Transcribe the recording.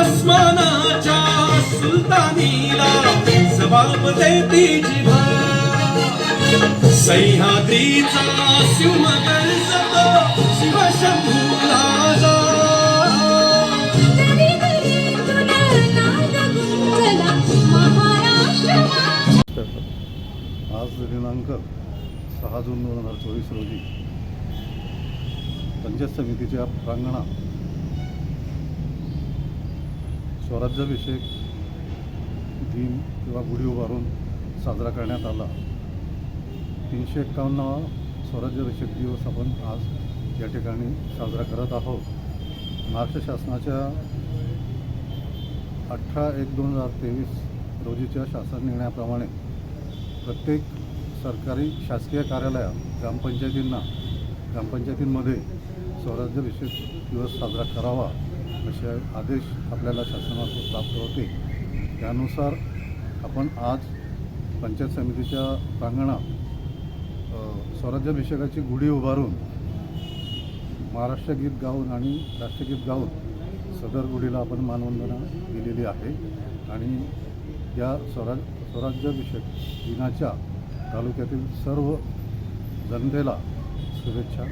अस्मानाच्या सुलतानीला जबाब देती जिभा सह्याद्रीचा शिवमगर्जतो शिवशंभूला आज दिनांक सहा जून दोन हजार चोवीस रोजी पंचायत समितीच्या प्रांगणात स्वराज्याभिषेक दिन किंवा गुढी उभारून साजरा करण्यात आला. तीनशे एक्कावन्नावा स्वराज्याभिषेक दिवस आपण आज या ठिकाणी साजरा करत आहोत. महाराष्ट्र शासनाच्या अठरा एक दोन हजार तेवीस रोजीच्या शासन निर्णयाप्रमाणे प्रत्येक सरकारी शासकीय कार्यालयात ग्रामपंचायतींना ग्रामपंचायतींमध्ये स्वराज्याभिषेक दिवस साजरा करावा असे आदेश आपल्याला शासनातून प्राप्त होते. त्यानुसार आपण आज पंचायत समितीच्या प्रांगणात स्वराज्याभिषेकाची गुढी उभारून महाराष्ट्र गीत गाऊन आणि राष्ट्रगीत गाऊन सदर गुढीला आपण मानवंदना दिलेली आहे. आणि या स्वराज स्वराज्याभिषेक दिनाच्या तालुक्यातील सर्व जनतेला शुभेच्छा.